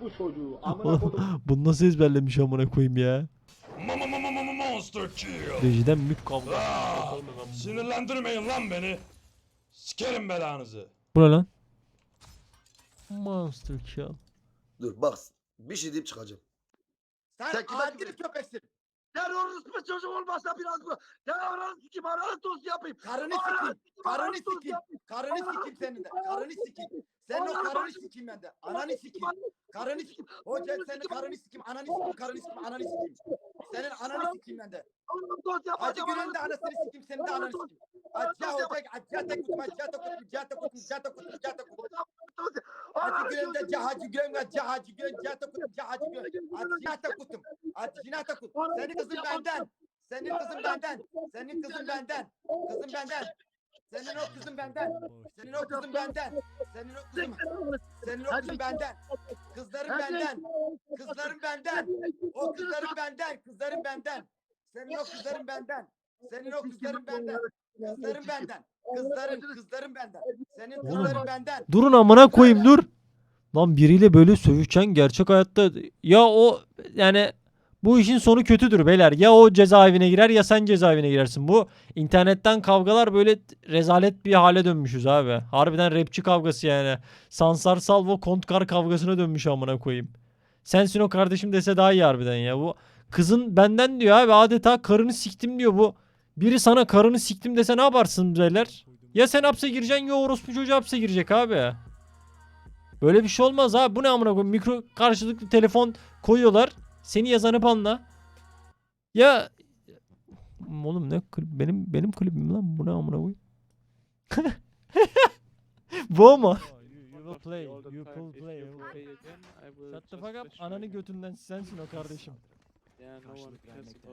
Orospu çocuğu. Amına kodum. Bunu nasıl ezberlemiş amına koyayım ya? Mama mama mama monster kill. Rejiden mük kavga. Aa, sinirlendirmeyin lan beni. Sikerim belanızı. Bu ne lan? Monster kill. Dur bak bir şey deyip çıkacağım. Sen, Sen kime adil küfür- köpeksin. Terörist çocuk olmasa biraz bu. Terörist kim aralı tost yapayım. Karını sikim, Karını yapayım. Karını sikeyim senin de. Karını sikeyim. Senin o karını sikeyim ben de. Ananı sikeyim. Karını sikeyim. Hoca senin karını sikeyim. Ananı sikeyim. Karını sikeyim. Ananı sikeyim. Senin ananı sikeyim ben de. Hacı. Gülen'in de anasını sikeyim. Senin de ananı sikeyim. Acca hoca. Acca tek kutum. Acca tek kutum. Acca tek kutum. Acca tek kutum. Acca tek kutum. Hacı Gülen de acca. Hacı Gülen de acca. Hacı Gülen. Acca tek kutum. Acca Hacı Gülen. Acca tek kutum. Tek kutum. Senin kızın benden. Senin kızın benden. Senin kızın benden. Kızın benden. Senin o kızın benden. Senin o kızın benden. Senin o kızın senin o kızın benden. Kızların benden. Kızların benden. O kızların benden. Kızların benden. Senin o kızların benden. Senin o kızların benden. Kızların benden. Kızların kızların benden. Senin kızların benden. Durun amına koyayım dur. Lan biriyle böyle sövüşen gerçek hayatta ya o yani bu işin sonu kötüdür beyler. Ya o cezaevine girer ya sen cezaevine girersin. Bu internetten kavgalar böyle rezalet bir hale dönmüşüz abi. Harbiden rapçi kavgası yani. Sansar Salvo Kontkar kavgasına dönmüş amına koyayım. Sensin o kardeşim dese daha iyi harbiden ya. Bu kızın benden diyor abi adeta karını siktim diyor bu. Biri sana karını siktim dese ne yaparsın beyler? Ya sen hapse gireceksin ya orospu çocuğu hapse girecek abi. Böyle bir şey olmaz abi. Bu ne amına koyayım? Mikro karşılıklı telefon koyuyorlar. Seni yazanı banla. Ya oğlum ne klip- benim benim klibim lan bu ne amına koyayım? bu mu? Play, you will play. you will play. Shut the fuck up. Ananı götünden sensin o kardeşim.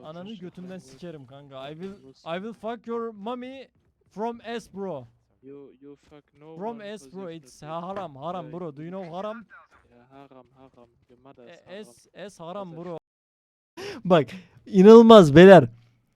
Ananı götünden sikerim kanka. I will I will fuck your mommy from S bro. You you fuck no From one S bro. It's haram haram Yeah, bro. Do you know haram? Yeah, haram haram. Your mother is E- haram. S S haram bro. Bak inanılmaz beyler.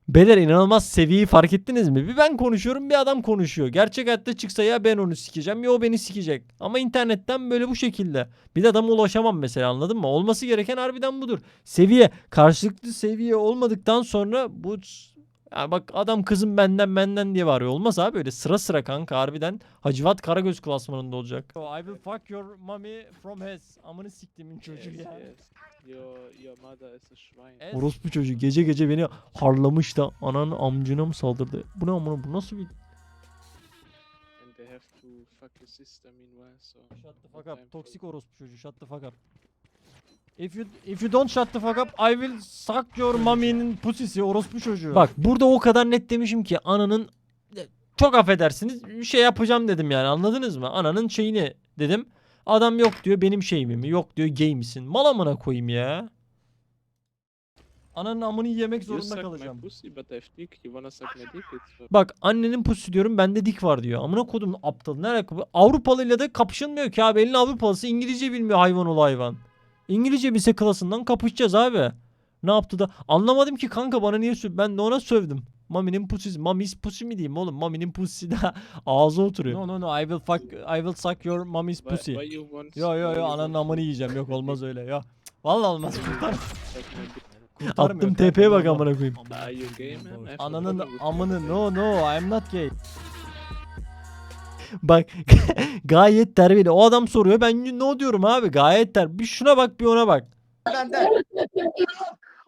Beyler inanılmaz seviyeyi fark ettiniz mi? Bir ben konuşuyorum bir adam konuşuyor. Gerçek hayatta çıksa ya ben onu sikeceğim ya o beni sikecek. Ama internetten böyle bu şekilde. Bir de adama ulaşamam mesela anladın mı? Olması gereken harbiden budur. Seviye karşılıklı seviye olmadıktan sonra bu ya bak adam kızım benden benden diye bağırıyor. Olmaz abi öyle sıra sıra kanka harbiden Hacivat Karagöz klasmanında olacak. I will fuck your mommy from his. Amını siktimin çocuğu Yes, ya. Mother is a Orospu çocuğu gece gece beni harlamış da ananın amcına mı saldırdı? Bu ne amına bu nasıl bir... And they have to fuck your sister meanwhile. So Shut the fuck up. Toksik orospu çocuğu. Shut the fuck up. If you if you don't shut the fuck up, I will suck your mommy'nin pusisi orospu çocuğu. Bak burada o kadar net demişim ki ananın çok affedersiniz bir şey yapacağım dedim yani anladınız mı? Ananın şeyini dedim. Adam yok diyor benim şeyimi mi? Yok diyor gay misin? Mal amına koyayım ya. Ananın amını yemek zorunda kalacağım. Bak annenin pusu diyorum bende dik var diyor. Amına kodum aptal. Ne alaka bu? Avrupalıyla da kapışılmıyor ki abi. Elin Avrupalısı İngilizce bilmiyor hayvan ol hayvan. İngilizce bilse klasından kapışacağız abi. Ne yaptı da anlamadım ki kanka bana niye söv ben de ona sövdüm. Mami'nin pusisi. Mami's pussy mi diyeyim oğlum? Mami'nin pussy de ağzı oturuyor. No no no I will fuck I will suck your mommy's pussy. why you want? Yo yo why yo you ananın want amanı to yiyeceğim. Yok olmaz öyle ya. Vallahi olmaz kurtar. Attım TP'ye bak kanka, amına koyayım. Are you gay, man? I have no Ananın with amını no no I'm not gay. Bak gayet terbiyeli. O adam soruyor ben no diyorum abi gayet ter. Bir şuna bak bir ona bak. Benden.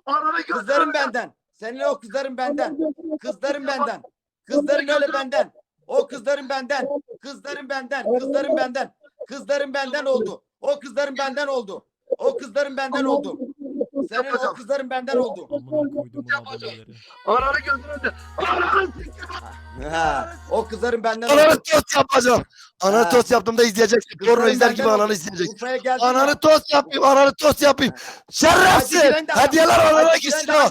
Ananı Kızların benden. Senin o kızların benden. Kızların benden. Kızların öyle benden. O kızların benden. Kızların benden. Kızların benden. Kızların benden oldu. O kızların benden oldu. O kızların benden oldu. Senin o kızların benden oldu. Amına koydum bu. Ananı gözünü Ananı Ha, o kızların benden oldu. Ananı tost yapacağım. Ananı Ha. tost yaptığımda izleyeceksin. Porno Kızların izler gibi benden ananı oldu. izleyeceksin. Urfa'ya. Ananı tost yapayım, ananı tost yapayım. Şerefsiz. Hediyeler anana gitsin ha.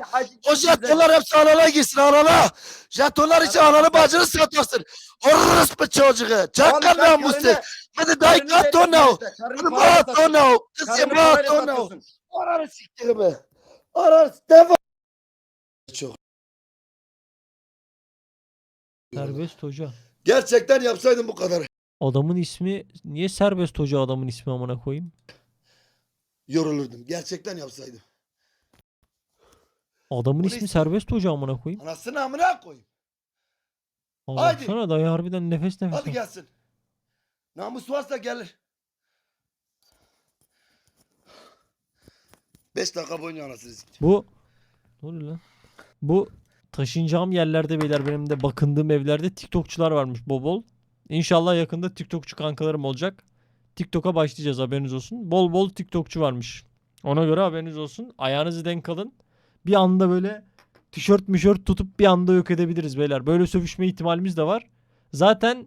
O jetonlar hepsi anana gitsin anana. Jetonlar için ananı bacını satarsın. Orospu çocuğu. Çakal namussuz. Hadi dayı kat o now. Hadi mat o now. Kızım mat o now. Ananı siktirme. Ananı devam. Çok. Serbest hoca. Gerçekten yapsaydım bu kadar. Adamın ismi niye serbest hoca adamın ismi amına koyayım? yorulurdum. Gerçekten yapsaydım. Adamın Bu ismi serbest hoca amına koyayım. Anasını amına koyayım. Aa, Haydi. Baksana dayı harbiden nefes nefes. Hadi gelsin. Namus varsa gelir. Beş dakika boyunca anasını. Bu ne oluyor lan? Bu taşınacağım yerlerde beyler benim de bakındığım evlerde TikTokçular varmış bol bol. İnşallah yakında TikTokçu kankalarım olacak. TikTok'a başlayacağız haberiniz olsun. Bol bol TikTokçu varmış. Ona göre haberiniz olsun. Ayağınızı denk alın. Bir anda böyle tişört mişört tutup bir anda yok edebiliriz beyler. Böyle sövüşme ihtimalimiz de var. Zaten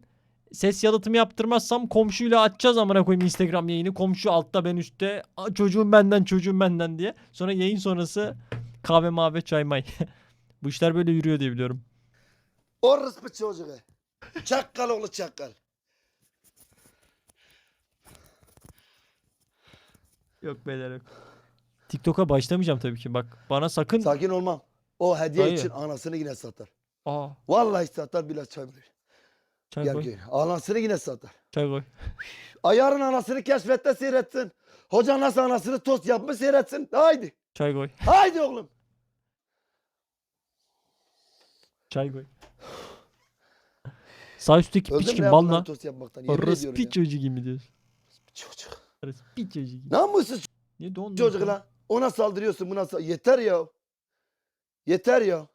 ses yalıtımı yaptırmazsam komşuyla açacağız amına koyayım Instagram yayını. Komşu altta ben üstte. "Aa, Çocuğum benden çocuğum benden diye. Sonra yayın sonrası kahve mavi çay may. Bu işler böyle yürüyor diye biliyorum. Orospu çocuğu. Çakkal oğlu çakkal. Yok beyler yok. TikTok'a başlamayacağım tabii ki. Bak bana sakın. Sakin olmam. O hediye Dayı. için anasını yine satar. Aa, Vallahi satar bile çay bilir. Çay Gel koy. Anasını yine satar. Çay koy. Ayarın anasını keşfette seyretsin. Hoca nasıl anasını tost yapmış seyretsin. Haydi. Çay koy. Haydi oğlum. Çay koy. Sağ üstteki Öldüm piç kim? ya bunları Balla. tost yapmaktan. Yemin Orası ediyorum piç ya. çocuğu gibi diyorsun. Çocuk. Orası piç çocuğu gibi. Namussuz Niye dondun? çocuk lan. Ona saldırıyorsun buna sal- Yeter ya. Yeter ya.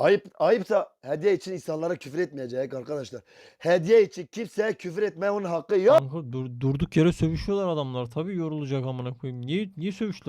Ayıp, ayıpsa hediye için insanlara küfür etmeyecek arkadaşlar. Hediye için kimseye küfür etmeye onun hakkı yok. Kanka dur- durduk yere sövüşüyorlar adamlar. Tabii yorulacak amına koyayım. Niye niye sövüştüler